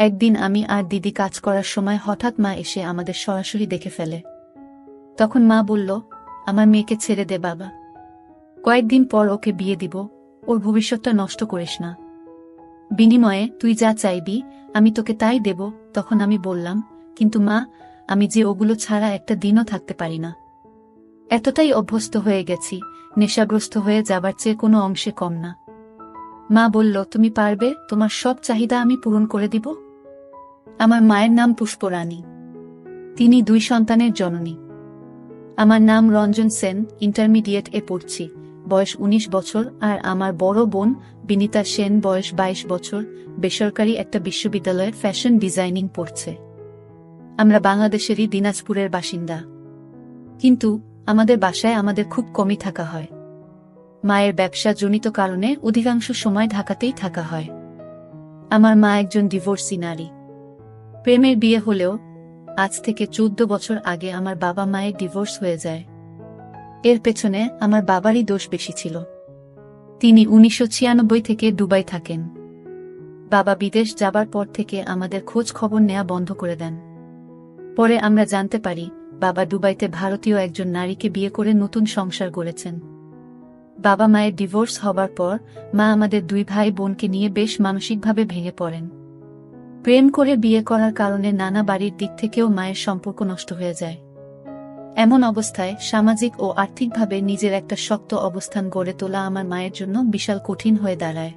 একদিন আমি আর দিদি কাজ করার সময় হঠাৎ মা এসে আমাদের সরাসরি দেখে ফেলে। তখন মা বলল, আমার মেয়েকে ছেড়ে দে বাবা। কয়েকদিন পর ওকে বিয়ে দিব, ওর ভবিষ্যৎটা নষ্ট করিস না। বিনিময়ে তুই যা চাইবি, আমি তোকে তাই দেব। তখন আমি বললাম, কিন্তু মা, আমি যে ওগুলো ছাড়া একটা দিনও থাকতে পারি না। এতটাই অভ্যস্ত হয়ে গেছি, নেশাগ্রস্ত হয়ে যাবার চেয়ে কোনো অংশে কম না। মা বলল, তুমি পারবে, তোমার সব চাহিদা আমি পূরণ করে দিব? আমার মায়ের নাম পুষ্পরানী তিনি দুই সন্তানের জননী। আমার নাম রঞ্জন সেন ইন্টারমিডিয়েট এ পড়ছি। বয়স ১৯ বছর আর আমার বড় বোন বিনিতা সেন বয়স ২২ বছর, বেসরকারি একটা বিশ্ববিদ্যালয়ের ফ্যাশন ডিজাইনিং পড়ছে। আমরা বাংলাদেশেরই দিনাজপুরের বাসিন্দা। কিন্তু আমাদের বাসায় আমাদের খুব কমই থাকা হয়। মায়ের ব্যবসা জনিত কারণে অধিকাংশ সময় ঢাকাতেই থাকা হয়। আমার মা একজন ডিভোর্সি নারী। প্রেমের বিয়ে হলেও আজ থেকে চোদ্দ বছর আগে আমার বাবা মায়ের ডিভোর্স হয়ে যায়। এর পেছনে আমার বাবারই দোষ বেশি ছিল। তিনি উনিশশো ছিয়ানব্বই থেকে দুবাই থাকেন। বাবা বিদেশ যাবার পর থেকে আমাদের খোঁজ খবর নেওয়া বন্ধ করে দেন। পরে আমরা জানতে পারি, বাবা দুবাইতে ভারতীয় একজন নারীকে বিয়ে করে নতুন সংসার গড়েছেন। বাবা মায়ের ডিভোর্স হবার পর মা আমাদের দুই ভাই বোনকে নিয়ে বেশ মানসিকভাবে ভেঙে পড়েন। প্রেম করে বিয়ে করার কারণে নানা বাড়ির দিক থেকেও মায়ের সম্পর্ক নষ্ট হয়ে যায়। এমন অবস্থায় সামাজিক ও আর্থিকভাবে নিজের একটা শক্ত অবস্থান গড়ে তোলা আমার মায়ের জন্য বিশাল কঠিন হয়ে দাঁড়ায়।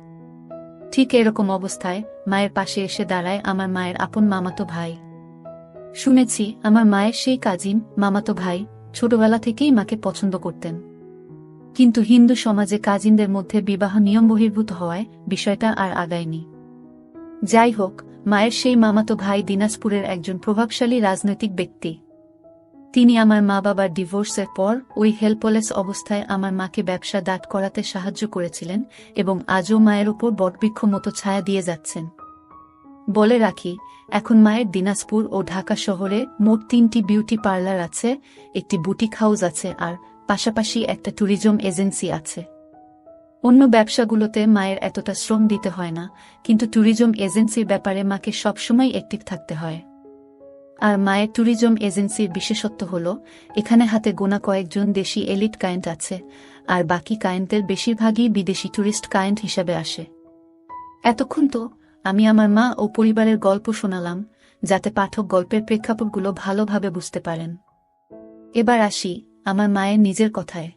ঠিক এরকম অবস্থায় মায়ের পাশে এসে দাঁড়ায় আমার মায়ের আপন মামাতো ভাই। শুনেছি আমার মায়ের সেই কাজিন, মামাতো ভাই, ছোটবেলা থেকেই মাকে পছন্দ করতেন। কিন্তু হিন্দু সমাজে কাজিনদের মধ্যে বিবাহ নিয়ম বহির্ভূত হওয়ায় বিষয়টা আর আগায়নি। যাই হোক মায়ের সেই মামাতো ভাই দিনাজপুরের একজন প্রভাবশালী রাজনৈতিক ব্যক্তি। তিনি আমার মা বাবার ডিভোর্সের পর ওই হেল্পলেস অবস্থায় আমার মাকে ব্যবসা দাঁড় করাতে সাহায্য করেছিলেন এবং আজও মায়ের ওপর বটবৃক্ষ মতো ছায়া দিয়ে যাচ্ছেন। বলে রাখি, এখন মায়ের দিনাজপুর ও ঢাকা শহরে মোট তিনটি বিউটি পার্লার আছে, একটি বুটিক হাউস আছে আর পাশাপাশি একটা ট্যুরিজম এজেন্সি আছে। অন্য ব্যবসাগুলোতে মায়ের এতটা শ্রম দিতে হয় না, কিন্তু ট্যুরিজম এজেন্সির ব্যাপারে মাকে সবসময় অ্যাক্টিভ থাকতে হয়। আর মায়ের ট্যুরিজম এজেন্সির বিশেষত্ব হল, এখানে হাতে গোনা কয়েকজন দেশি এলিট কায়েন্ট আছে, আর বাকি কায়েন্টের বেশিরভাগই বিদেশি ট্যুরিস্ট কায়েন্ট হিসাবে আসে। এতক্ষণ তো আমি আমার মা ও পরিবারের গল্প শোনালাম, যাতে পাঠক গল্পের প্রেক্ষাপটগুলো ভালোভাবে বুঝতে পারেন। এবার আসি আমার মায়ের নিজের কথায়।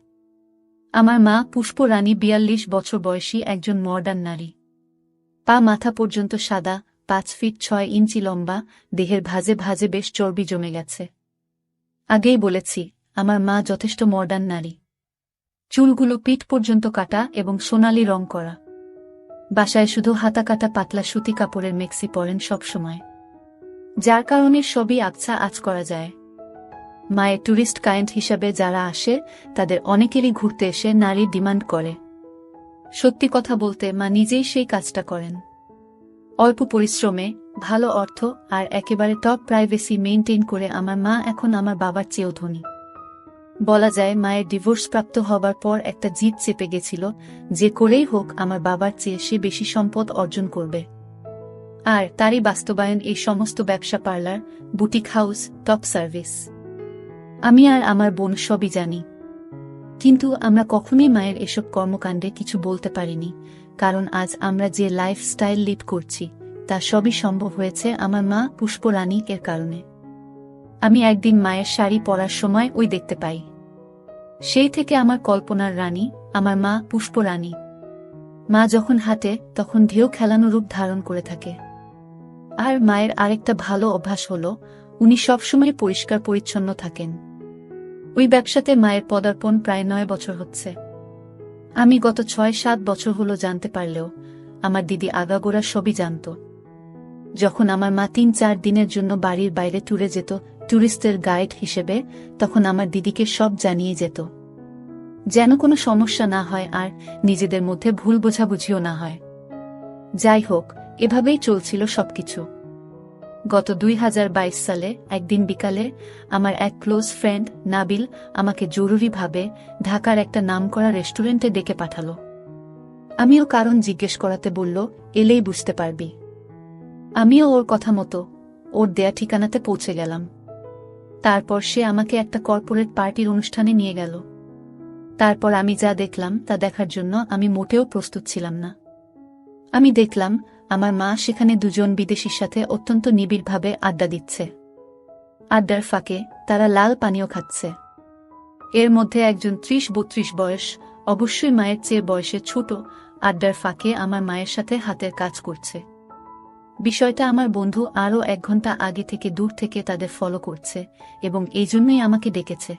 আমার মা পুষ্প রানী বিয়াল্লিশ বছর বয়সী একজন মডার্ন নারী। পা মাথা পর্যন্ত সাদা, পাঁচ ফিট ছয় ইঞ্চি লম্বা, দেহের ভাজে ভাজে বেশ চর্বি জমে গেছে। আগেই বলেছি, আমার মা যথেষ্ট মডার্ন নারী। চুলগুলো পিঠ পর্যন্ত কাটা এবং সোনালি রং করা। বাসায় শুধু হাতা কাটা পাতলা সুতি কাপড়ের মেক্সি পরেন সবসময়। যার কারণে সবই আকছা আজ করা যায়। মায়ের ট্যুরিস্ট কায়েন্ট হিসাবে যারা আসে, তাদের অনেকেরই ঘুরতে এসে নারীর ডিমান্ড করে। সত্যি কথা বলতে মা নিজেই সেই কাজটা করেন। অল্প পরিশ্রমে, ভালো অর্থ আর একেবারে টপ প্রাইভেসি মেনটেন করে আমার মা এখন আমার বাবার চেয়েও ধনী। বলা যায় মায়ের ডিভোর্স প্রাপ্ত হবার পর একটা জিদ চেপে গেছিল, যে করেই হোক আমার বাবার চেয়ে সে বেশি সম্পদ অর্জন করবে। আর তারই বাস্তবায়ন এই সমস্ত ব্যবসা parlour boutique house top service আমি আর আমার বোন সবই জানি। কিন্তু আমরা কখনোই মায়ের এসব কর্মকাণ্ডে কিছু বলতে পারিনি, কারণ আজ আমরা যে লাইফস্টাইল লিড করছি, তা সবই সম্ভব হয়েছে আমার মা পুষ্পরানী এর কারণে। আমি একদিন মায়ের শাড়ি পরার সময় ওই দেখতে পাই। সেই থেকে আমার কল্পনার রানী, আমার মা পুষ্পরানী মা যখন হাঁটে, তখন ঢেউ খেলানো রূপ ধারণ করে থাকে। আর মায়ের আরেকটা ভালো অভ্যাস হল, উনি সবসময় পরিষ্কার পরিচ্ছন্ন থাকেন। ওই ব্যবসাতে মায়ের পদার্পণ প্রায় নয় বছর হচ্ছে। আমি গত ছয় সাত বছর হলো জানতে পারলেও আমার দিদি আগাগোড়া সবই জানত। যখন আমার মা তিন চার দিনের জন্য বাড়ির বাইরে ট্যুরে যেত, ট্যুরিস্টের গাইড হিসেবে, তখন আমার দিদিকে সব জানিয়ে যেত। যেন কোনো সমস্যা না হয় আর নিজেদের মধ্যে ভুল বোঝাবুঝিও না হয়। যাই হোক, এভাবেই চলছিল সবকিছু। গত দুই হাজার বাইশ সালে, একদিন বিকালে, আমার এক ক্লোজ ফ্রেন্ড নাবিল আমাকে জরুরিভাবে ঢাকার একটা নামকরা রেস্টুরেন্টে ডেকে পাঠালো। আমিও কারণ জিজ্ঞেস করাতে বলল, এলেই বুঝতে পারবি। আমিও ওর কথা মতো, ওর দেয়া ঠিকানাতে পৌঁছে গেলাম। তারপর সে আমাকে একটা কর্পোরেট পার্টির অনুষ্ঠানে নিয়ে গেল। তারপর আমি যা দেখলাম তা দেখার জন্য আমি মোটেও প্রস্তুত ছিলাম না। আমি দেখলাম আমার মা সেখানে দুজন বিদেশির সাথে অত্যন্ত নিবিড়ভাবে আড্ডা দিচ্ছে। আড্ডার ফাঁকে তারা লাল পানীয় খাচ্ছে। এর মধ্যে একজন ত্রিশ বত্রিশ বয়স, অবশ্যই মায়ের চেয়ে বয়সে ছোট, আড্ডার ফাঁকে আমার মায়ের সাথে হাতের কাজ করছে। বিষয়টা আমার বন্ধু আরও এক ঘণ্টা আগে থেকে দূর থেকে তাদের ফলো করছে এবং এই জন্যই আমাকে ডেকেছে।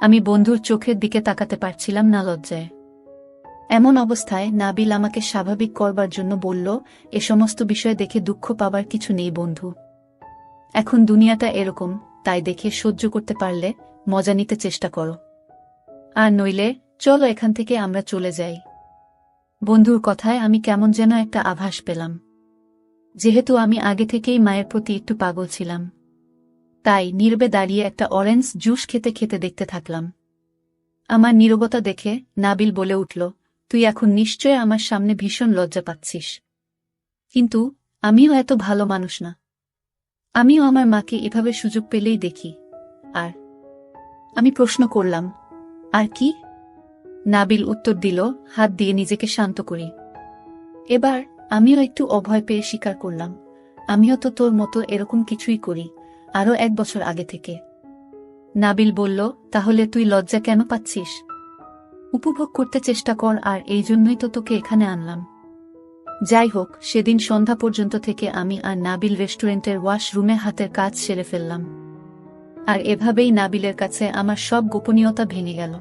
আমি বন্ধুর চোখের দিকে তাকাতে পারছিলাম না লজ্জায়। এমন অবস্থায় নাবিল আমাকে স্বাভাবিক করবার জন্য বলল, এ সমস্ত বিষয় দেখে দুঃখ পাবার কিছু নেই, বন্ধু। এখন দুনিয়াটা এরকম, তাই দেখে সহ্য করতে পারলে মজা নিতে চেষ্টা করো। আর নইলে চলো এখান থেকে আমরা চলে যাই। বন্ধুর কথায় আমি কেমন যেন একটা আভাস পেলাম। যেহেতু আমি আগে থেকেই মায়ের প্রতি একটু পাগল ছিলাম, তাই নীরবে দাঁড়িয়ে একটা অরেঞ্জ জুস খেতে খেতে দেখতে থাকলাম। আমার নীরবতা দেখে নাবিল বলে উঠল তুই এখন নিশ্চয় আমার সামনে ভীষণ লজ্জা পাচ্ছিস। কিন্তু আমিও এত ভালো মানুষ না। আমিও আমার মাকে এভাবে সুযোগ পেলেই দেখি। আর আমি প্রশ্ন করলাম, আর কি? নাবিল উত্তর দিল, হাত দিয়ে নিজেকে শান্ত করি। এবার আমিও একটু অভয় পেয়ে স্বীকার করলাম, আমিও তো তোর মতো এরকম কিছুই করি, আরও এক বছর আগে থেকে। নাবিল বলল, তাহলে তুই লজ্জা কেন পাচ্ছিস? উপভোগ করতে চেষ্টা কর আর এই জন্যই তো তোকে এখানে আনলাম। যাই হোক, সেদিন সন্ধ্যা পর্যন্ত থেকে আমি আর নাবিল রেস্টুরেন্টের ওয়াশরুমে হাতের কাজ সেরে ফেললাম। আর এভাবেই নাবিলের কাছে আমার সব গোপনীয়তা ভেঙে গেল।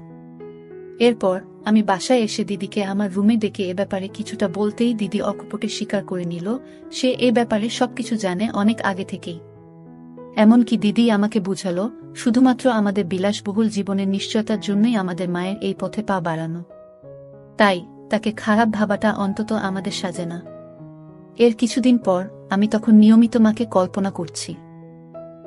এরপর আমি বাসায় এসে দিদিকে আমার রুমে ডেকে এ ব্যাপারে কিছুটা বলতেই দিদি অকপটে স্বীকার করে নিল, সে এ ব্যাপারে সবকিছু জানে অনেক আগে থেকেই। এমনকি দিদি আমাকে বুঝালো, শুধুমাত্র আমাদের বিলাসবহুল জীবনের নিশ্চয়তার জন্যই আমাদের মায়ের এই পথে পা বাড়ানো। তাই, তাকে খারাপ ভাবাটা অন্তত আমাদের সাজে না। এর কিছুদিন পর, আমি তখন নিয়মিত মাকে কল্পনা করছি।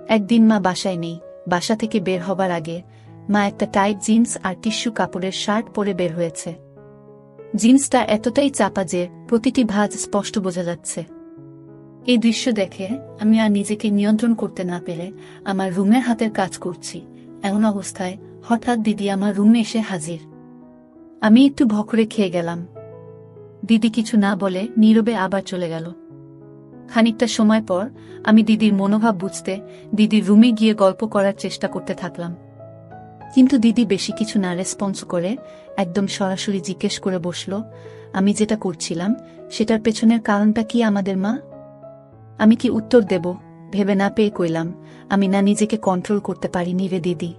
একদিন মা বাসায় নেই, বাসা থেকে বের হবার আগে, মা একটা টাইট জিন্স আর টিস্যু কাপড়ের শার্ট পরে বের হয়েছে। জিন্সটা এতটাই চাপা যে, প্রতিটি ভাঁজ স্পষ্ট বোঝা যাচ্ছে। এই দৃশ্য দেখে আমি আর নিজেকে নিয়ন্ত্রণ করতে না পেরে আমার রুমের হাতের কাজ করছি। এমন অবস্থায় হঠাৎ দিদি আমার রুমে এসে হাজির। আমি একটু ভকরে খেয়ে গেলাম। দিদি কিছু না বলে নীরবে আবার চলে গেল। খানিকটা সময় পর আমি দিদির মনোভাব বুঝতে দিদির রুমে গিয়ে গল্প করার চেষ্টা করতে থাকলাম। কিন্তু দিদি বেশি কিছু না রেসপন্স করে একদম সরাসরি জিজ্ঞেস করে বসল, আমি যেটা করছিলাম, সেটার পেছনের কারণটা কি আমাদের মা? আমি কি উত্তর দেব? ভেবে না পেয়ে কইলাম, আমি না নিজেকে কন্ট্রোল করতে পারিনি রে দিদি।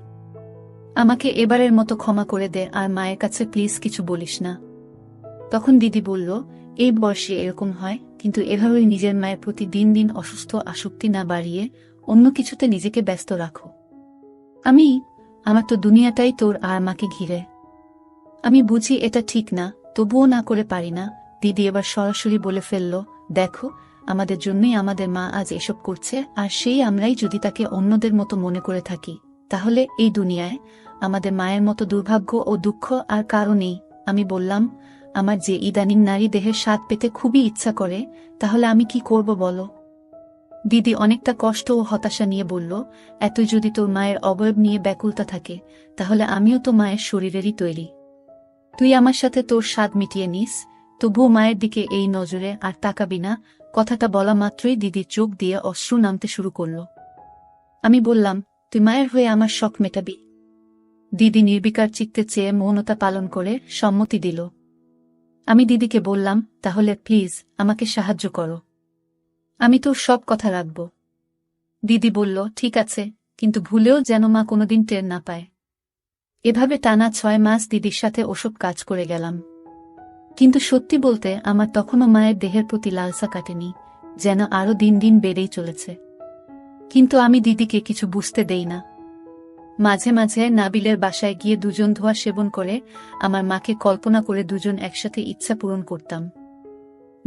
আমাকে এবারের মতো ক্ষমা করে দে আর মায়ের কাছে প্লিজ কিছু বলিস না। তখন দিদি বলল, এই বয়সে এরকম হয়, কিন্তু এভাবেই নিজের মায়ের প্রতি দিন দিন অসুস্থ, আসক্তি না বাড়িয়ে অন্য কিছুতে নিজেকে ব্যস্ত রাখো। আমি, আমার তো দুনিয়াটাই তোর আর মাকে ঘিরে। আমি বুঝি এটা ঠিক না, তবুও না করে পারি না, দিদি এবার সরাসরি বলে ফেলল, দেখো আমাদের জন্যই আমাদের মা আজ এসব করছে, আর সেই আমরাই যদি তাকে অন্যদের মতো মনে করে থাকি। তাহলে এই দুনিয়ায় আমাদের মায়ের মতো দুর্ভাগ্য ও দুঃখ আর কারও নেই। আমি বললাম, আমার যে ইদানিং নারী দেহের স্বাদ পেতে খুবই ইচ্ছা করে, তাহলে আমি কি করব বলো? দিদি অনেকটা কষ্ট ও হতাশা নিয়ে বলল, এতই যদি তোর মায়ের অবয়ব নিয়ে ব্যাকুলতা থাকে, তাহলে আমিও তো মায়ের শরীরেরই তৈরি। তুই আমার সাথে তোর স্বাদ মিটিয়ে নিস, তবুও মায়ের দিকে এই নজরে আর তাকাবি না কথাটা বলা মাত্রই দিদির চোখ দিয়ে অশ্রু নামতে শুরু করল। আমি বললাম, তুই মায়ের হয়ে আমার শখ মেটাবি। দিদি নির্বিকার চিত্তে চেয়ে মৌনতা পালন করে সম্মতি দিল। আমি দিদিকে বললাম, তাহলে প্লিজ আমাকে সাহায্য করো। আমি তোর সব কথা রাখব। দিদি বলল, ঠিক আছে, কিন্তু ভুলেও যেন মা কোনোদিন টের না পায়। এভাবে টানা ছয় মাস দিদির সাথে ওসব কাজ করে গেলাম। কিন্তু সত্যি বলতে, আমার তখনও মায়ের দেহের প্রতি লালসা কাটেনি, যেন আরও দিন দিন বেড়েই চলেছে। কিন্তু আমি দিদিকে কিছু বুঝতে দেই না। মাঝে মাঝে নাবিলের বাসায় গিয়ে দুজন ধোয়া সেবন করে, আমার মাকে কল্পনা করে দুজন একসাথে ইচ্ছা পূরণ করতাম।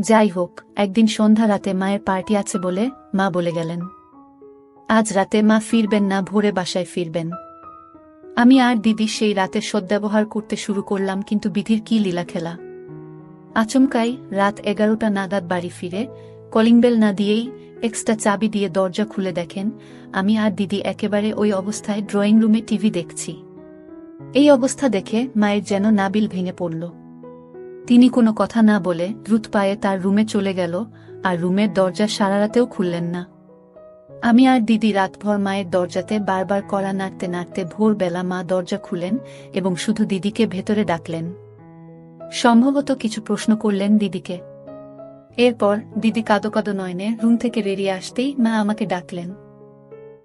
যাই হোক, একদিন সন্ধ্যা রাতে মায়ের পার্টি আছে বলে মা বলে গেলেন। আজ রাতে মা ফিরবেন না, ভোরে বাসায় ফিরবেন। আমি আর দিদি সেই রাতে সদ্ব্যবহার করতে শুরু করলাম, কিন্তু বিধির কি লীলা খেলা আচমকাই রাত এগারোটা নাগাদ বাড়ি ফিরে কলিং বেল না দিয়েই এক্সট্রা চাবি দিয়ে দরজা খুলে দেখেন, আমি আর দিদি একেবারে ওই অবস্থায় ড্রয়িং রুমে টিভি দেখছি। এই অবস্থা দেখে মায়ের যেন নাবিল ভেঙে পড়ল। তিনি কোনো কথা না বলে দ্রুত পায়ে তার রুমে চলে গেল, আর রুমের দরজা সারা রাতেও খুললেন না। আমি আর দিদি রাতভর মায়ের দরজাতে বারবার কড়া নাড়তে নাড়তে ভোরবেলা মা দরজা খুলেন এবং শুধু দিদিকে ভেতরে ডাকলেন। সম্ভবত কিছু প্রশ্ন করলেন দিদিকে। এরপর দিদি কাদো কাদো নয়নে রুম থেকে বেরিয়ে আসতেই মা আমাকে ডাকলেন।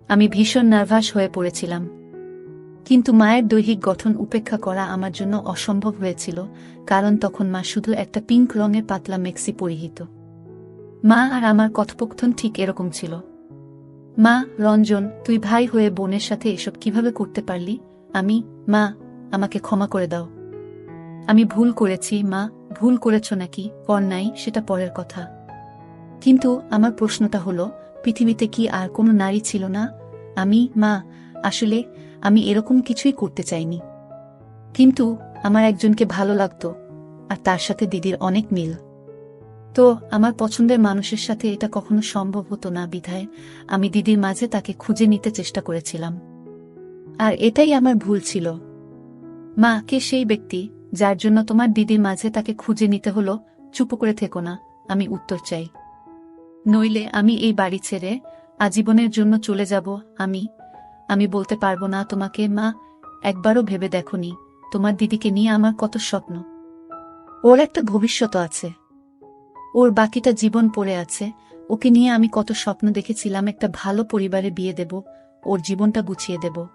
আমি ভীষণ নার্ভাস হয়ে পড়েছিলাম। কিন্তু মায়ের দৈহিক গঠন উপেক্ষা করা আমার জন্য অসম্ভব হয়েছিল, কারণ তখন মা শুধু একটা পিঙ্ক রঙের পাতলা মেক্সি পরিহিত। মা আর আমার কথোপকথন ঠিক এরকম ছিল। মা, রঞ্জন, তুই ভাই হয়ে বোনের সাথে এসব কীভাবে করতে পারলি? আমি, মা, আমাকে ক্ষমা করে দাও। আমি ভুল করেছি, মা। ভুল করেছ নাকি? নাই, সেটা পরের কথা। কিন্তু আমার প্রশ্নটা হলো, পৃথিবীতে কি আর কোনো নারী ছিল না? আমি, মা, আসলে আমি এরকম কিছুই করতে চাইনি। কিন্তু আমার একজনকে ভালো লাগতো, আর তার সাথে দিদির অনেক মিল। তো আমার পছন্দের মানুষের সাথে এটা কখনো সম্ভব হতো না, বিধায় আমি দিদির মাঝে তাকে খুঁজে নিতে চেষ্টা করেছিলাম। আর এটাই আমার ভুল ছিল। মা, কে সেই ব্যক্তি? যার জন্য তোমার দিদির মাঝে তাকে খুঁজে নিতে হলো, চুপ করে থেকো না, আমি উত্তর চাই। নইলে আমি এই বাড়ি ছেড়ে আজীবনের জন্য চলে যাব, আমি আমি বলতে পারব না তোমাকে, মা, একবারও ভেবে দেখনি, তোমার দিদিকে নিয়ে আমার কত স্বপ্ন। ওর একটা ভবিষ্যৎ আছে। ওর বাকিটা জীবন পড়ে আছে, ওকে নিয়ে আমি কত স্বপ্ন দেখেছিলাম, একটা ভালো পরিবারে বিয়ে দেব, ওর জীবনটা গুছিয়ে দেব।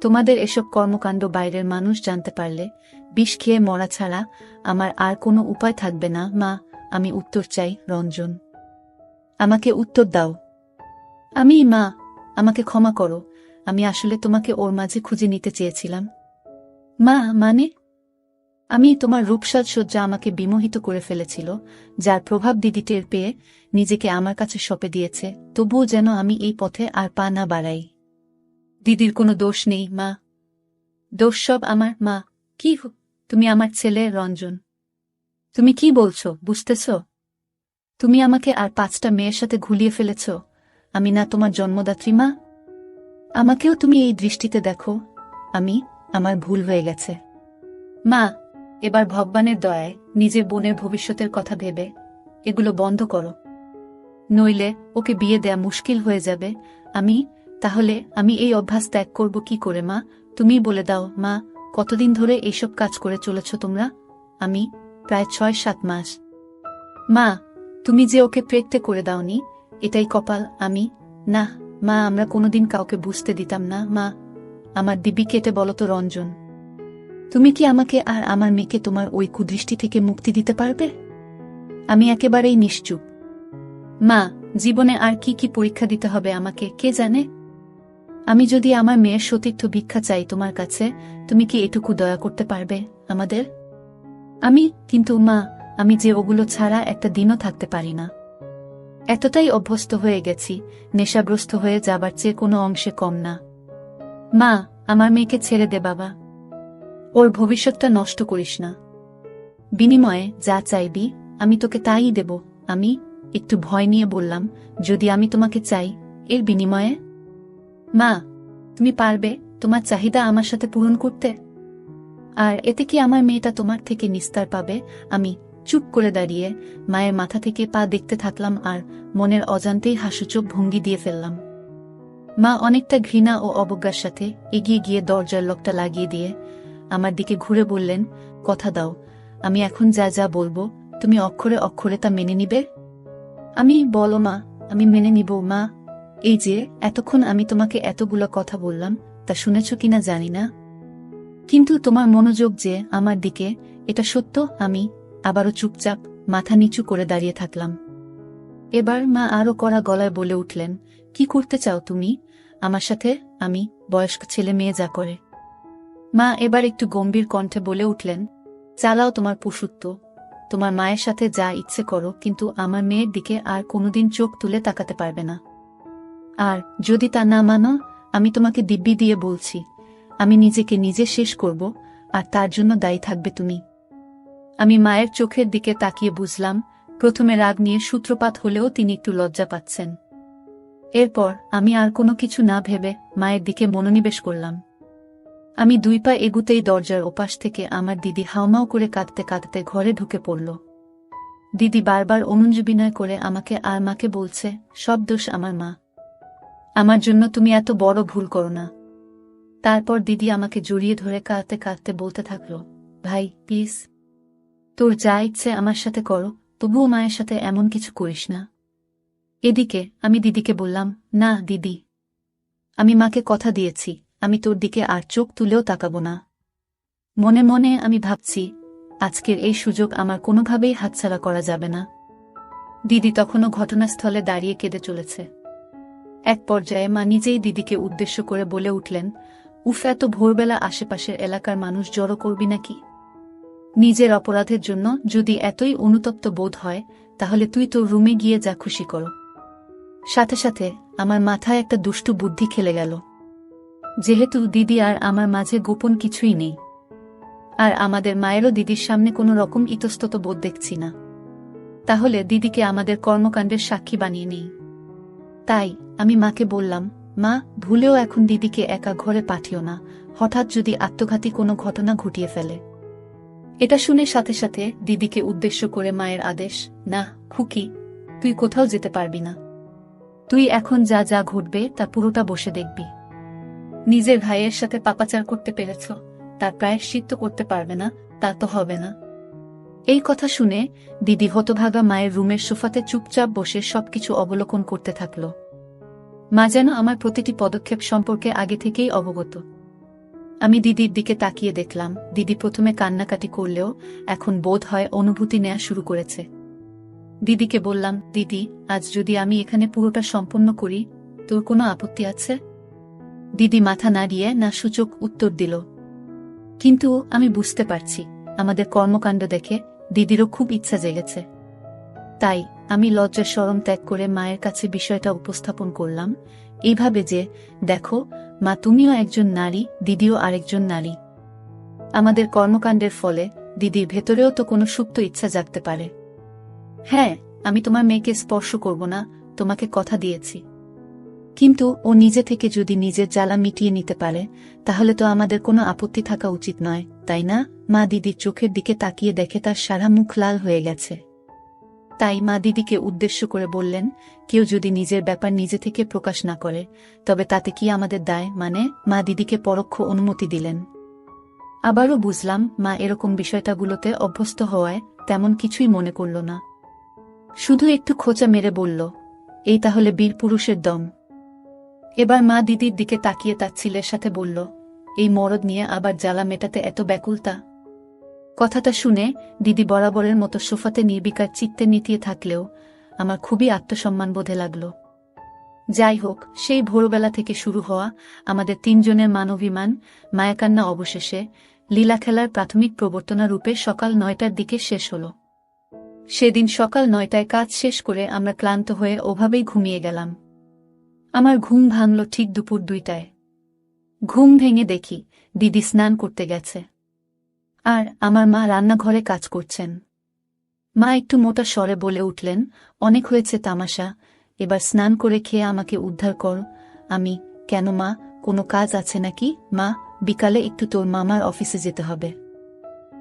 তোমাদের এসব কর্মকাণ্ড বাইরের মানুষ জানতে পারলে বিষ খেয়ে মরা ছাড়া আমার আর কোনো উপায় থাকবে না, মা, আমি উত্তর চাই, রঞ্জন। আমাকে উত্তর দাও। আমি, মা, আমাকে ক্ষমা করো, আমি আসলে তোমাকে ওর মাঝে খুঁজে নিতে চেয়েছিলাম। মা মানে? আমি তোমার রূপসাজ সজ্জা আমাকে বিমোহিত করে ফেলেছিল, যার প্রভাব দিদি টের পেয়ে নিজেকে আমার কাছে সঁপে দিয়েছে, তবুও যেন আমি এই পথে আর পা না বাড়াই। দিদির কোনো দোষ নেই, মা। দোষ সব আমার, মা। কি তুমি আমার ছেলে রঞ্জন। তুমি কি বলছো, বুঝতেছ? তুমি আমাকে আর পাঁচটা মেয়ের সাথে ঘুলিয়ে ফেলেছ। আমি না তোমার জন্মদাত্রী, মা। আমাকেও তুমি এই দৃষ্টিতে দেখো। আমি, আমার ভুল হয়ে গেছে। মা, এবার ভগবানের দয়ায় নিজের বোনের ভবিষ্যতের কথা ভেবে এগুলো বন্ধ করো। নইলে ওকে বিয়ে দেয়া মুশকিল হয়ে যাবে। আমি তাহলে আমি এই অভ্যাস ত্যাগ করব কি করে, মা? তুমি বলে দাও, মা, কতদিন ধরে এইসব কাজ করে চলেছ তোমরা? আমি প্রায় ছয় সাত মাস। মা, তুমি যে ওকে প্রেগতে করে দাওনি, এটাই কপাল, আমি, না, মা, আমরা কোনোদিন কাউকে বুঝতে দিতাম না, মা, আমার দিবি কেটে বলো তো রঞ্জন। তুমি কি আমাকে আর আমার মেয়েকে তোমার ওই কুদৃষ্টি থেকে মুক্তি দিতে পারবে? আমি একেবারেই নিশ্চুপ। মা, জীবনে আর কি কি পরীক্ষা দিতে হবে আমাকে, কে জানে? আমি যদি আমার মেয়ের সতীর্থ ভিক্ষা চাই তোমার কাছে, তুমি কি এটুকু দয়া করতে পারবে আমাদের? আমি, কিন্তু মা, আমি যে ওগুলো ছাড়া একটা দিনও থাকতে পারি না। এতটাই অভ্যস্ত হয়ে গেছি, নেশাগ্রস্ত হয়ে যাবার চেয়ে কোনো অংশে কম না। মা, আমার মেয়েকে ছেড়ে দে বাবা। ওর ভবিষ্যৎটা নষ্ট করিস না। বিনিময়ে যা চাইবি, আমি তোকে তাই দেব। আমি, একটু ভয় নিয়ে বললাম, যদি আমি তোমাকে চাই, এর বিনিময়ে মা, তুমি পারবে তোমার চাহিদা আমার সাথে পূরণ করতে? আর এতে কি আমার মেয়েটা তোমার থেকে নিস্তার পাবে? আমি চুপ করে দাঁড়িয়ে মায়ের মাথা থেকে পা দেখতে থাকলাম আর মনের অজান্তেই হাসুচোখ ভঙ্গি দিয়ে ফেললাম। মা অনেকটা ঘৃণা ও অবজ্ঞার সাথে এগিয়ে গিয়ে দরজার লকটা লাগিয়ে দিয়ে আমার দিকে ঘুরে বললেন, কথা দাও, আমি এখন যা যা বলব, তুমি অক্ষরে অক্ষরে তা মেনে নিবে? আমি বলো মা, আমি মেনে নিব মা। এই যে, এতক্ষণ আমি তোমাকে এতগুলো কথা বললাম, তা শুনেছ কিনা জানি না। কিন্তু তোমার মনোযোগ যে, আমার দিকে, এটা সত্য, আমি আবারও চুপচাপ, মাথা নিচু করে দাঁড়িয়ে থাকলাম। এবার মা আরও কড়া গলায় বলে উঠলেন, কি করতে চাও তুমি? আমার সাথে, আমি বয়স্ক ছেলে মেয়ে যা করে। মা এবার একটু গম্ভীর কণ্ঠে বলে উঠলেন, চালাও তোমার পশুত্ব তোমার মায়ের সাথে যা ইচ্ছে করো, কিন্তু আমার মেয়ের দিকে আর কোনোদিন চোখ তুলে তাকাতে পারবে না। আর যদি তা না মানো, আমি তোমাকে দিব্যি দিয়ে বলছি, আমি নিজেকে নিজে শেষ করব, আর তার জন্য দায়ী থাকবে তুমি। আমি মায়ের চোখের দিকে তাকিয়ে বুঝলাম, প্রথমে রাগ নিয়ে সূত্রপাত হলেও তিনি একটু লজ্জা পাচ্ছেন। এরপর আমি আর কোনো কিছু না ভেবে মায়ের দিকে মনোনিবেশ করলাম। আমি দুই পা এগুতেই দরজার ওপাশ থেকে আমার দিদি হাওমাও করে কাঁদতে কাঁদতে ঘরে ঢুকে পড়ল। দিদি বারবার অনুঞ্জ বিনয় করে আমাকে আর মাকে বলছে, সব দোষ আমার মা। আমার জন্য তুমি এত বড় ভুল করো না। তারপর দিদি আমাকে জড়িয়ে ধরে কাঁদতে কাঁদতে বলতে থাকল, ভাই, প্লিজ, তোর যা ইচ্ছে আমার সাথে করো, তবুও মায়ের সাথে এমন কিছু করিস না। এদিকে আমি দিদিকে বললাম, না, দিদি, আমি মাকে কথা দিয়েছি, আমি তোর দিকে আর চোখ তুলেও তাকাবো না। মনে মনে আমি ভাবছি, আজকের এই সুযোগ আমার কোনোভাবেই হাতছাড়া করা যাবে না। দিদি তখনও ঘটনাস্থলে দাঁড়িয়ে কেঁদে চলেছে। এক পর্যায়ে মা নিজেই দিদিকে উদ্দেশ্য করে বলে উঠলেন, উফ, এত ভোরবেলা আশেপাশের এলাকার মানুষ জড়ো করবি নাকি? নিজের অপরাধের জন্য যদি এতই অনুতপ্ত বোধ হয়, তাহলে তুই তোর রুমে গিয়ে যা খুশি করো। সাথে সাথে আমার মাথায় একটা দুষ্টু বুদ্ধি খেলে গেল। যেহেতু দিদি আর আমার মাঝে গোপন কিছুই নেই, আর আমাদের মায়েরও দিদির সামনে কোনো রকম ইতস্তত বোধ দেখছি না, তাহলে দিদিকে আমাদের কর্মকাণ্ডের সাক্ষী বানিয়ে নেই। তাই আমি মাকে বললাম, মা, ভুলেও এখন দিদিকে একা ঘরে পাঠিও না। হঠাৎ যদি আত্মঘাতী কোনো ঘটনা ঘটিয়ে ফেলে। এটা শুনে সাথে সাথে দিদিকে উদ্দেশ্য করে মায়ের আদেশ, না, খুকি, তুই কোথাও যেতে পারবি না। তুই এখন যা যা ঘটবে তা পুরোটা বসে দেখবি। নিজের ভাইয়ের সাথে পাপাচার করতে পেরেছ তার প্রায়শ্চিত্ত করতে পারবে না, তা তো হবে না। এই কথা শুনে দিদি হতভাগা মায়ের রুমের সোফাতে চুপচাপ বসে সবকিছু অবলোকন করতে থাকল। মা যেন আমার প্রতিটি পদক্ষেপ সম্পর্কে আগে থেকেই অবগত। আমি দিদির দিকে তাকিয়ে দেখলাম, দিদি প্রথমে কান্নাকাটি করলেও এখন বোধ হয় অনুভূতি নেওয়া শুরু করেছে। দিদিকে বললাম, দিদি, আজ যদি আমি এখানে পুরোটা সম্পন্ন করি, তোর কোনো আপত্তি আছে? দিদি মাথা নাড়িয়ে না সূচক উত্তর দিল, কিন্তু আমি বুঝতে পারছি, আমাদের কর্মকাণ্ড দেখে দিদিরও খুব ইচ্ছা জেগেছে। তাই আমি লজ্জার সরম ত্যাগ করে মায়ের কাছে বিষয়টা উপস্থাপন করলাম, এইভাবে যে, দেখো, মা তুমিও একজন নারী, দিদিও আরেকজন নারী। আমাদের কর্মকাণ্ডের ফলে দিদির ভেতরেও তো কোনো সুপ্ত ইচ্ছা জাগতে পারে। হ্যাঁ আমি তোমার মেয়েকে স্পর্শ করব না, তোমাকে কথা দিয়েছি। কিন্তু ও নিজে থেকে যদি নিজের জ্বালা মিটিয়ে নিতে পারে, তাহলে তো আমাদের কোনো আপত্তি থাকা উচিত নয়, তাই না? মা দিদির চোখের দিকে তাকিয়ে দেখে তার সারা মুখ লাল হয়ে গেছে। তাই মা দিদিকে উদ্দেশ্য করে বললেন, কেউ যদি নিজের ব্যাপার নিজে থেকে প্রকাশ না করে, তবে তাতে কি আমাদের দায়? মানে মা দিদিকে পরোক্ষ অনুমতি দিলেন। আবারও বুঝলাম, মা এরকম বিষয়টাগুলোতে অভ্যস্ত হওয়ায় তেমন কিছুই মনে করল না। শুধু একটু খোঁচা মেরে বলল, এই তাহলে বীর পুরুষের দম। এবার মা দিদির দিকে তাকিয়ে তার ছেলের সাথে বলল, এই মরদ নিয়ে আবার জ্বালা মেটাতে এত ব্যাকুলতা? কথাটা শুনে দিদি বরাবরের মতো সোফাতে নির্বিকার চিত্তে নিতিয়ে থাকলেও আমার খুবই আত্মসম্মান বোধে লাগল। যাই হোক, সেই ভোরবেলা থেকে শুরু হওয়া আমাদের তিনজনের মানবিমান, মায়াকান্না অবশেষে লীলা খেলার প্রাথমিক প্রবর্তনা রূপে সকাল নয়টার দিকে শেষ হল। সেদিন সকাল নয়টায় কাজ শেষ করে আমরা ক্লান্ত হয়ে ওভাবেই ঘুমিয়ে গেলাম। আমার ঘুম ভাঙল ঠিক দুপুর দুইটায়। ঘুম ভেঙে দেখি দিদি স্নান করতে গেছে। আর আমার মা রান্নাঘরে কাজ করছেন। মা একটু মোটা স্বরে বলে উঠলেন, অনেক হয়েছে তামাশা, এবার স্নান করে খেয়ে আমাকে উদ্ধার কর। আমি, কেন মা, কোনো কাজ আছে নাকি? মা, বিকালে একটু তোর মামার অফিসে যেতে হবে।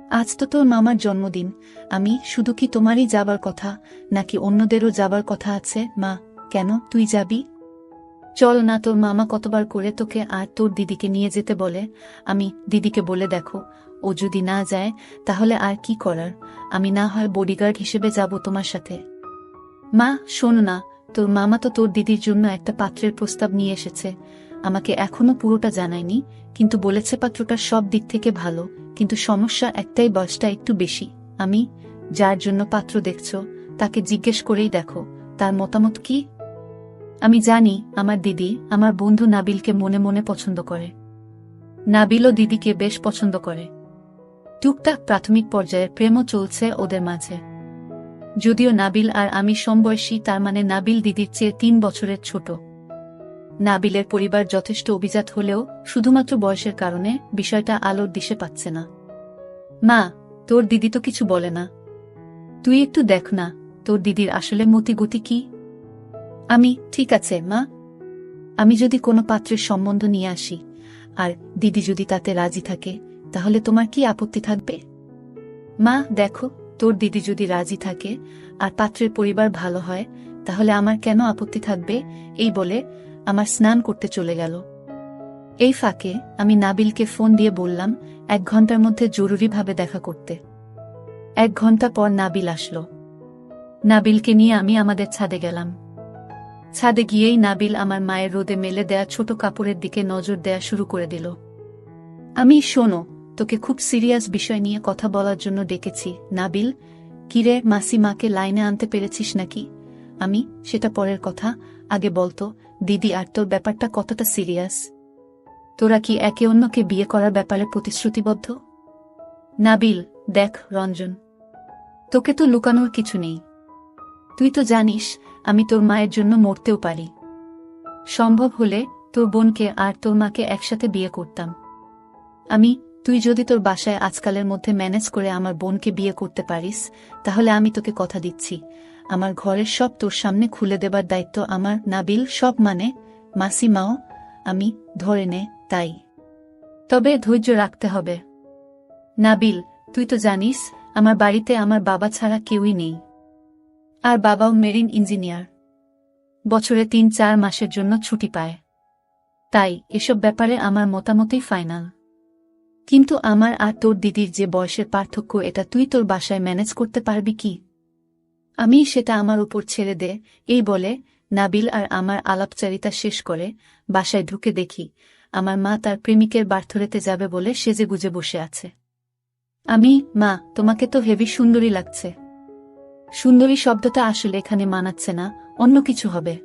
আজ তো তোর মামার জন্মদিন। আমি, শুধু কি তোমারই যাবার কথা, নাকি অন্যদেরও যাবার কথা আছে? মা, কেন তুই যাবি? চল না, তোর মামা কতবার করে তোকে আর তোর দিদিকে নিয়ে যেতে বলে। আমি দিদিকে বলে দেখো ও যদি না যায়, তাহলে আর কি করার? আমি না হয় বডিগার্ড হিসেবে যাব তোমার সাথে। মা, শোন না, তোর মামা তো তোর দিদির জন্য একটা পাত্রের প্রস্তাব নিয়ে এসেছে। আমাকে এখনও পুরোটা জানায়নি, কিন্তু বলেছে পাত্রটা সব দিক থেকে ভালো, কিন্তু সমস্যা একটাই বয়সটা একটু বেশি। আমি, যার জন্য পাত্র দেখছ, তাকে জিজ্ঞেস করেই দেখো, তার মতামত কি? আমি জানি, আমার দিদি আমার বন্ধু নাবিলকে মনে মনে পছন্দ করে। নাবিলও দিদিকে বেশ পছন্দ করে। টুকটাক প্রাথমিক পর্যায়ে প্রেমও চলছে ওদের মাঝে। যদিও নাবিল আর আমি সমবয়সী, তার মানে নাবিল দিদির চেয়ে তিন বছরের ছোট। নাবিলের পরিবার যথেষ্ট অভিজাত হলেও শুধুমাত্র বয়সের কারণে বিষয়টা আলোর দিশে পাচ্ছে না। মা, তোর দিদি তো কিছু বলে না। তুই একটু দেখ না, তোর দিদির আসলে মতিগতি কি? আমি, ঠিক আছে, মা। আমি যদি কোনো পাত্রের সম্বন্ধ নিয়ে আসি, আর দিদি যদি তাতে রাজি থাকে তাহলে তোমার কি আপত্তি থাকবে? মা, দেখো, তোর দিদি যদি রাজি থাকে আর পাত্রের পরিবার ভালো হয়, তাহলে আমার কেন আপত্তি থাকবে? এই বলে আমার স্নান করতে চলে গেল। এই ফাঁকে আমি নাবিলকে ফোন দিয়ে বললাম এক ঘণ্টার মধ্যে জরুরিভাবে দেখা করতে। এক ঘণ্টা পর নাবিল আসলো। নাবিলকে নিয়ে আমি আমাদের ছাদে গেলাম। ছাদে গিয়েই নাবিল আমার মায়ের রোদে মেলে দেয়া ছোট কাপড়ের দিকে নজর দেয়া শুরু করে দিল। আমি, শোনো তোকে খুব সিরিয়াস বিষয় নিয়ে কথা বলার জন্য ডেকেছি। নাবিল কিরে মাসি মাকে লাইনে আনতে পেরেছিস নাকি? আমি, সেটা পরের কথা। আগে বলতো দিদি আর তোর ব্যাপারটা কতটা সিরিয়াস? তোরা কি একে অন্যকে বিয়ে করার ব্যাপারে প্রতিশ্রুতিবদ্ধ? নাবিল, দেখ রঞ্জন, তোকে তো লুকানোর কিছু নেই। তুই তো জানিস, আমি তোর মায়ের জন্য মরতেও পারি। সম্ভব হলে তোর বোনকে আর তোর মাকে একসাথে বিয়ে করতাম। আমি তুই যদি তোর বাসায় আজকালের মধ্যে ম্যানেজ করে আমার বোনকে বিয়ে করতে পারিস, তাহলে আমি তোকে কথা দিচ্ছি। আমার ঘরের সব তোর সামনে খুলে দেবার দায়িত্ব আমার, নাবিল, সব মানে মাসি, মাও, আমি, ধরে নে, তাই। তবে ধৈর্য রাখতে হবে। নাবিল, তুই তো জানিস, আমার বাড়িতে আমার বাবা ছাড়া কেউই নেই। আর বাবাও মেরিন ইঞ্জিনিয়ার। বছরে তিন চার মাসের জন্য ছুটি পায়। তাই, এসব ব্যাপারে আমার মতামতই ফাইনাল। কিন্তু আমার আর তোর দিদির যে বয়সের পার্থক্য এটা তুই তোর বাসায় ম্যানেজ করতে পারবি কি? আমি সেটা আমার উপর ছেড়ে দে, এই বলে নাবিল আর আমার আলাপচারিতা শেষ করে বাসায় ঢুকে দেখি আমার মা তার প্রেমিকের বার্থরেতে যাবে বলে সেজে গুজে বসে আছে। আমি, মা, তোমাকে তো হেভি সুন্দরী লাগছে। সুন্দরী শব্দটা আসলে এখানে মানাচ্ছে না, অন্য কিছু হবে।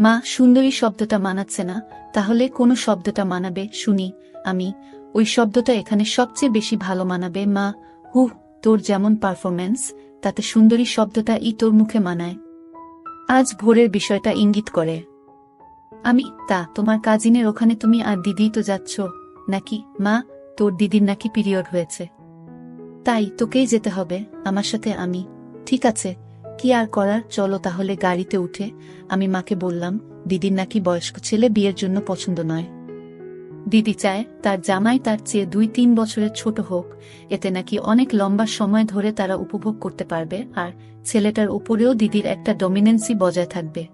মা, সুন্দরী শব্দটা মানাচ্ছে না, তাহলে কোনো শব্দটা মানাবে, শুনি, আমি ওই শব্দটা এখানে সবচেয়ে বেশি ভালো মানাবে, মা। হু তোর যেমন পারফরম্যান্স, তাতে সুন্দরী শব্দটা ই তোর মুখে মানায়। আজ ভোরের বিষয়টা ইঙ্গিত করে। আমি, তা, তোমার কাজিনের ওখানে তুমি আর দিদি তো যাচ্ছ, নাকি? মা, তোর দিদির নাকি পিরিয়ড হয়েছে। তাই, তোকেই যেতে হবে, আমার সাথে আমি। ঠিক আছে, কি আর করার? চলো তাহলে গাড়িতে উঠে, আমি মাকে বললাম, দিদির নাকি বয়স্ক ছেলে বিয়ের জন্য পছন্দ নয়। দিদি চায় তার জামাই তার চেয়ে দুই তিন বছরের ছোট হোক, এতে নাকি অনেক লম্বা সময় ধরে তারা উপভোগ করতে পারবে আর ছেলেটার উপরেও দিদির একটা ডমিনেন্সি বজায় থাকবে।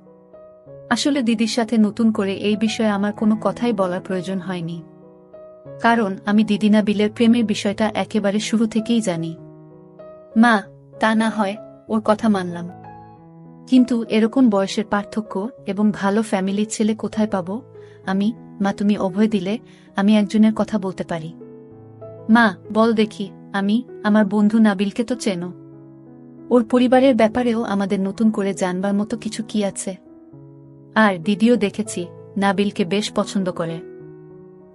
আসলে দিদির সাথে নতুন করে এই বিষয়ে আমার কোনো কথাই বলার প্রয়োজন হয়নি। কারণ আমি দিদিনা বিলের প্রেমের বিষয়টা একেবারে শুরু থেকেই জানি। মা, তা না হয়, ওর কথা মানলাম। কিন্তু এরকম বয়সের পার্থক্য এবং ভালো ফ্যামিলির ছেলে কোথায় পাবো? আমি, মা, তুমি অভয় দিলে আমি একজনের কথা বলতে পারি। মা, বল দেখি, আমি, আমার বন্ধু নাবিলকে তো চেনো। ওর পরিবারের ব্যাপারেও আমাদের নতুন করে জানবার মতো কিছু কি আছে? আর, দিদিও দেখেছি, নাবিলকে বেশ পছন্দ করে।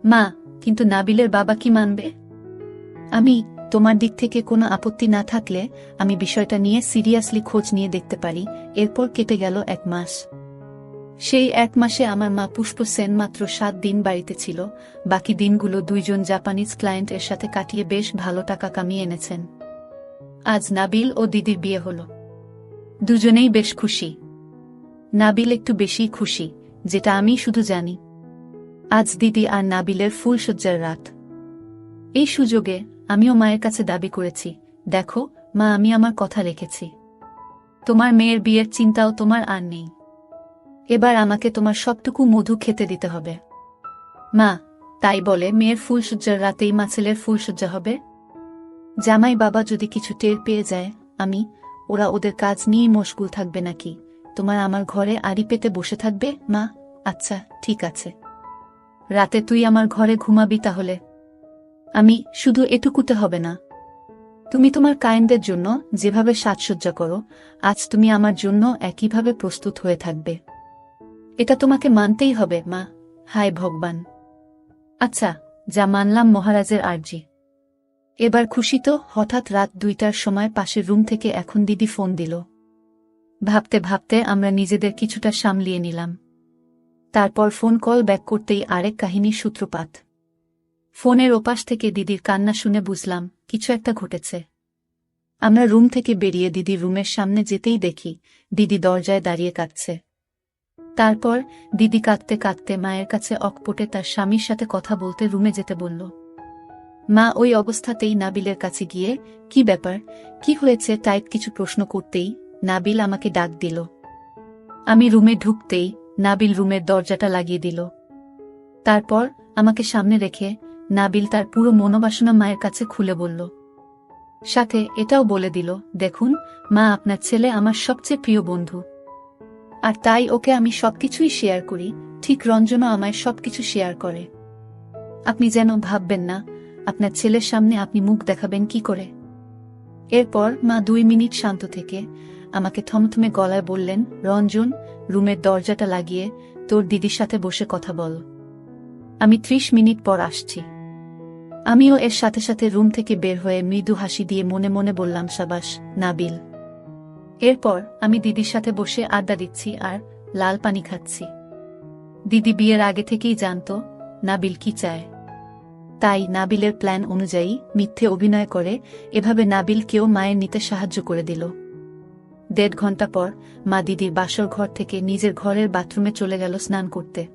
মা, কিন্তু নাবিলের বাবা কি মানবে? আমি তোমার দিক থেকে কোনো আপত্তি না থাকলে আমি বিষয়টা নিয়ে সিরিয়াসলি খোঁজ নিয়ে দেখতে পারি, এরপর কেটে গেল এক মাস। সেই এক মাসে আমার মা পুষ্প সেন মাত্র সাত দিন বাড়িতে ছিল, বাকি দিনগুলো দুইজন জাপানিজ ক্লায়েন্ট এর সাথে কাটিয়ে বেশ ভালো টাকা কামিয়ে এনেছেন। আজ নাবিল ও দিদির বিয়ে হল। দুজনেই বেশ খুশি। নাবিল একটু বেশি খুশি, যেটা আমি শুধু জানি। আজ দিদি আর নাবিলের ফুলসজ্জার রাত। এই সুযোগে আমিও মায়ের কাছে দাবি করেছি, দেখো, মা, আমি আমার কথা রেখেছি। তোমার মেয়ের বিয়ের চিন্তাও তোমার আর নেই। এবার আমাকে তোমার সবটুকু মধু খেতে দিতে হবে। মা, তাই বলে মেয়ের ফুলসজ্জার রাতেই মা ছেলের ফুলসজ্জা হবে। জামাই বাবা যদি কিছু টের পেয়ে যায়, আমি, ওরা ওদের কাজ নিয়েই মশগুল থাকবে নাকি? তোমার আমার ঘরে আড়ি পেতে বসে থাকবে? মা আচ্ছা ঠিক আছে। রাতে তুই আমার ঘরে ঘুমাবি তাহলে। আমি শুধু এটুকুতে হবে না। তুমি তোমার কায়েনদের জন্য যেভাবে সাজসজ্জা করো, আজ তুমি আমার জন্য একইভাবে প্রস্তুত হয়ে থাকবে। এটা তোমাকে মানতেই হবে, মা। হায় ভগবান। আচ্ছা যা মানলাম মহারাজের আর্জি। এবার খুশি তো হঠাৎ রাত দুইটার সময় পাশের রুম থেকে এখন দিদি ফোন দিল। ভাবতে ভাবতে আমরা নিজেদের কিছুটা সামলিয়ে নিলাম। তারপর ফোন কল ব্যাক করতেই আরেক কাহিনীর সূত্রপাত। ফোনের ওপাশ থেকে দিদির কান্না শুনে বুঝলাম, কিছু একটা ঘটেছে। আমরা রুম থেকে বেরিয়ে দিদি রুমের সামনে যেতেই দেখি, দিদি দরজায় দাঁড়িয়ে কাঁদছে। তারপর দিদি কাঁদতে কাঁদতে মায়ের কাছে অকপটে তার স্বামীর সাথে কথা বলতে রুমে যেতে বলল, মা, ওই অবস্থাতেই নাবিলের কাছে গিয়ে, কি ব্যাপার? কি হয়েছে? টাইপ কিছু প্রশ্ন করতেই নাবিল আমাকে ডাক দিল। আমি রুমে ঢুকতেই নাবিল রুমের দরজাটা লাগিয়ে দিল। তারপর আমাকে সামনে রেখে নাবিল তার পুরো মনোবাসনা মায়ের কাছে খুলে বলল। সাথে এটাও বলে দিল, দেখুন, মা আপনার ছেলে আমার সবচেয়ে প্রিয় বন্ধু। আর তাই ওকে আমি সবকিছুই শেয়ার করি, ঠিক রঞ্জনও আমায় সবকিছু শেয়ার করে। আপনি যেন ভাববেন না, আপনার ছেলের সামনে আপনি মুখ দেখাবেন কি করে? এরপর মা দুই মিনিট শান্ত থেকে আমাকে থমথমে গলায় বললেন, রঞ্জন, রুমের দরজাটা লাগিয়ে তোর দিদির সাথে বসে কথা বল। আমি ত্রিশ মিনিট পর আসছি। আমিও এর সাথে সাথে রুম থেকে বের হয়ে মৃদু হাসি দিয়ে মনে মনে বললাম, সাবাস, নাবিল। এরপর আমি দিদির সাথে বসে আড্ডা দিচ্ছি আর লাল পানি খাচ্ছি। দিদি বিয়ের আগে থেকেই জানত, নাবিল কি চায়। তাই নাবিলের প্ল্যান অনুযায়ী মিথ্যে অভিনয় করে এভাবে নাবিলকেও মায়ের নিতে সাহায্য করে দিল। দেড় ঘণ্টা পর মা দিদির বাসর ঘর থেকে নিজের ঘরের বাথরুমে চলে গেল স্নান করতে।